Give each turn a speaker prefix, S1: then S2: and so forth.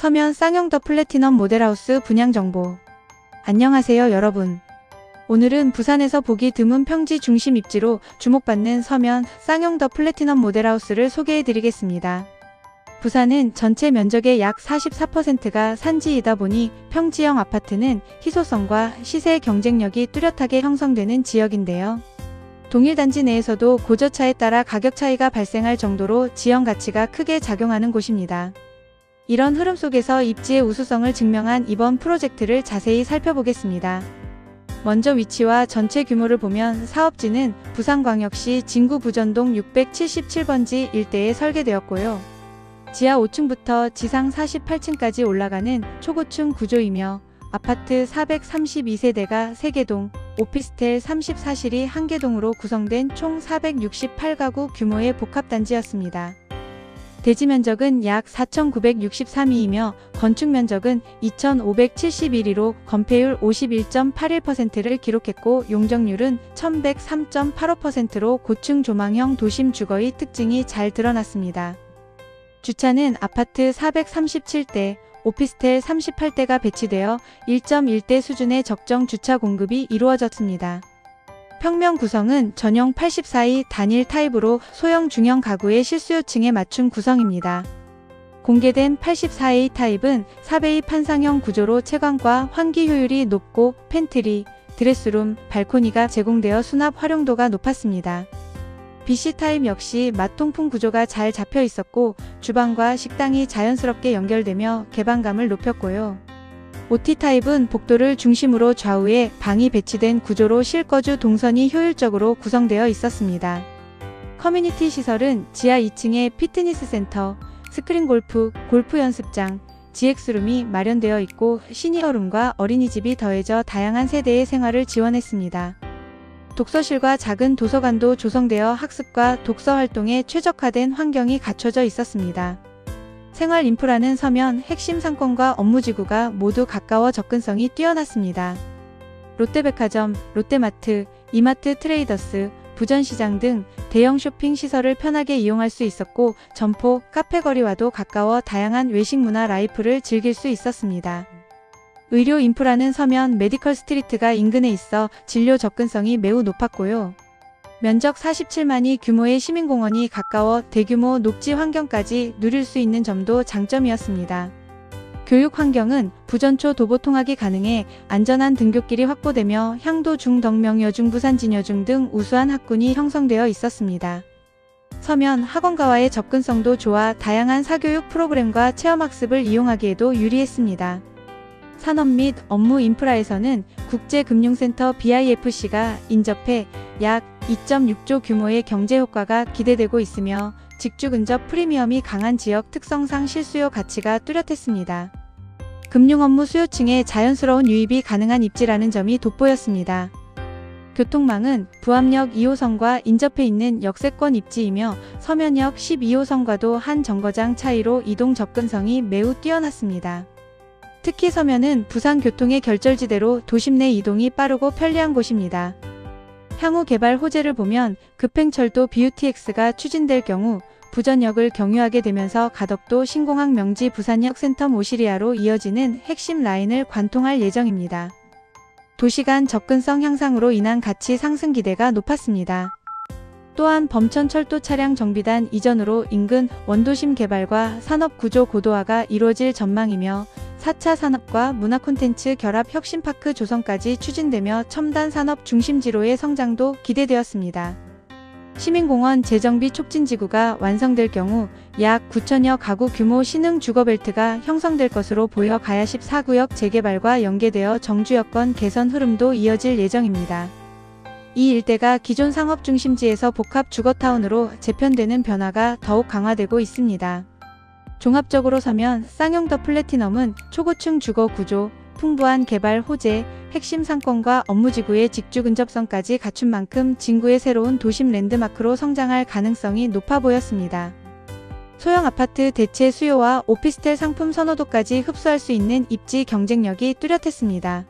S1: 서면 쌍용 더 플래티넘 모델하우스 분양 정보. 안녕하세요 여러분. 오늘은 부산에서 보기 드문 평지 중심 입지로 주목받는 서면 쌍용 더 플래티넘 모델하우스를 소개해 드리겠습니다. 부산은 전체 면적의 약 44%가 산지이다 보니 평지형 아파트는 희소성과 시세 경쟁력이 뚜렷하게 형성되는 지역인데요. 동일 단지 내에서도 고저차에 따라 가격 차이가 발생할 정도로 지형 가치가 크게 작용하는 곳입니다. 이런 흐름 속에서 입지의 우수성을 증명한 이번 프로젝트를 자세히 살펴보겠습니다. 먼저 위치와 전체 규모를 보면 사업지는 부산광역시 진구 부전동 677번지 일대에 설계되었고요. 지하 5층부터 지상 48층까지 올라가는 초고층 구조이며 아파트 432세대가 3개동, 오피스텔 34실이 1개동으로 구성된 총 468가구 규모의 복합단지였습니다. 대지 면적은 약 4,963이이며 건축 면적은 2,571이로 건폐율 51.81%를 기록했고 용적률은 1,103.85%로 고층 조망형 도심 주거의 특징이 잘 드러났습니다. 주차는 아파트 437대, 오피스텔 38대가 배치되어 1.1대 수준의 적정 주차 공급이 이루어졌습니다. 평면 구성은 전용 84이 단일 타입으로 소형 중형 가구의 실수요층에 맞춘 구성입니다. 공개된 84A 타입은 4베이 판상형 구조로 채광과 환기 효율이 높고 팬트리, 드레스룸, 발코니가 제공되어 수납 활용도가 높았습니다. BC 타입 역시 맛통풍 구조가 잘 잡혀 있었고 주방과 식당이 자연스럽게 연결되며 개방감을 높였고요. OT 타입은 복도를 중심으로 좌우에 방이 배치된 구조로 실거주 동선이 효율적으로 구성되어 있었습니다. 커뮤니티 시설은 지하 2층에 피트니스 센터, 스크린 골프, 골프 연습장, GX룸이 마련되어 있고 시니어룸과 어린이집이 더해져 다양한 세대의 생활을 지원했습니다. 독서실과 작은 도서관도 조성되어 학습과 독서 활동에 최적화된 환경이 갖춰져 있었습니다. 생활 인프라는 서면 핵심 상권과 업무지구가 모두 가까워 접근성이 뛰어났습니다. 롯데백화점, 롯데마트, 이마트 트레이더스, 부전시장 등 대형 쇼핑 시설을 편하게 이용할 수 있었고 점포, 카페 거리와도 가까워 다양한 외식 문화 라이프를 즐길 수 있었습니다. 의료 인프라는 서면 메디컬 스트리트가 인근에 있어 진료 접근성이 매우 높았고요. 면적 47만이 규모의 시민공원이 가까워 대규모 녹지 환경까지 누릴 수 있는 점도 장점이었습니다. 교육 환경은 부전초 도보 통학이 가능해 안전한 등굣길이 확보되며 향도 중덕명 여중 부산 진여중 등 우수한 학군이 형성되어 있었습니다. 서면 학원가와의 접근성도 좋아 다양한 사교육 프로그램과 체험학습을 이용하기에도 유리했습니다. 산업 및 업무 인프라에서는 국제금융센터 BIFC가 인접해 약 2.6조 규모의 경제 효과가 기대되고 있으며 직주 근접 프리미엄이 강한 지역 특성상 실수요 가치가 뚜렷했습니다. 금융 업무 수요층에 자연스러운 유입이 가능한 입지라는 점이 돋보였습니다. 교통망은 부암역 2호선과 인접해 있는 역세권 입지이며 서면역 12호선과도 한 정거장 차이로 이동 접근성이 매우 뛰어났습니다. 특히 서면은 부산 교통의 결절지대로 도심 내 이동이 빠르고 편리한 곳입니다. 향후 개발 호재를 보면 급행철도 BUTX가 추진될 경우 부전역을 경유하게 되면서 가덕도 신공항 명지 부산역 센텀 오시리아로 이어지는 핵심 라인을 관통할 예정입니다. 도시간 접근성 향상으로 인한 가치 상승 기대가 높았습니다. 또한 범천철도 차량 정비단 이전으로 인근 원도심 개발과 산업 구조 고도화가 이루어질 전망이며 4차 산업과 문화 콘텐츠 결합 혁신파크 조성까지 추진되며 첨단 산업 중심지로의 성장도 기대되었습니다. 시민공원 재정비 촉진지구가 완성될 경우 약 9천여 가구 규모 신흥 주거벨트가 형성될 것으로 보여 가야 14구역 재개발과 연계되어 정주 여건 개선 흐름도 이어질 예정입니다. 이 일대가 기존 상업 중심지에서 복합 주거타운으로 재편되는 변화가 더욱 강화되고 있습니다. 종합적으로 서면 쌍용 더 플래티넘은 초고층 주거 구조, 풍부한 개발 호재, 핵심 상권과 업무지구의 직주 근접성까지 갖춘 만큼 진구의 새로운 도심 랜드마크로 성장할 가능성이 높아 보였습니다. 소형 아파트 대체 수요와 오피스텔 상품 선호도까지 흡수할 수 있는 입지 경쟁력이 뚜렷했습니다.